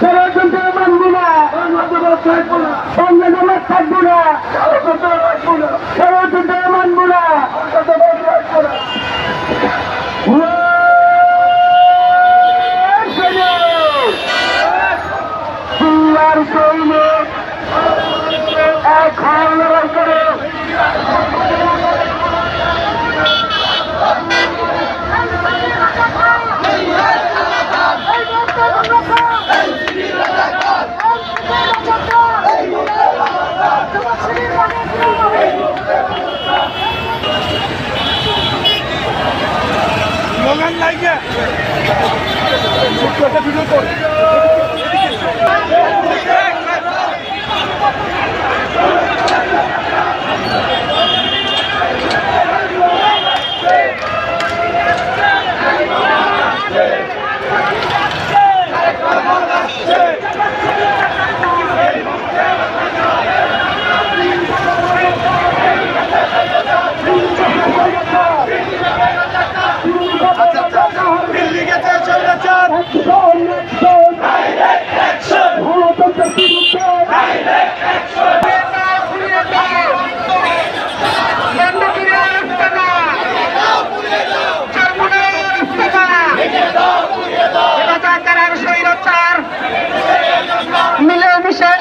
ষড়যন্ত্র মানবো না। বাংলাদেশ লাইকে ভিডিও কর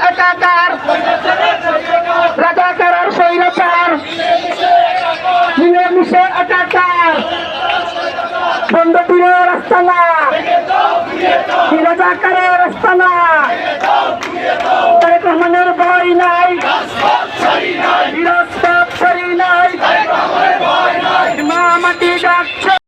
একাকার রাজাকার আর স্বৈরাচার মিলেমিশে একাকার বন্ধ ফিরে রাস্তা না রাজাকারের রাস্তা না তারেক রহমানের ভয় নাই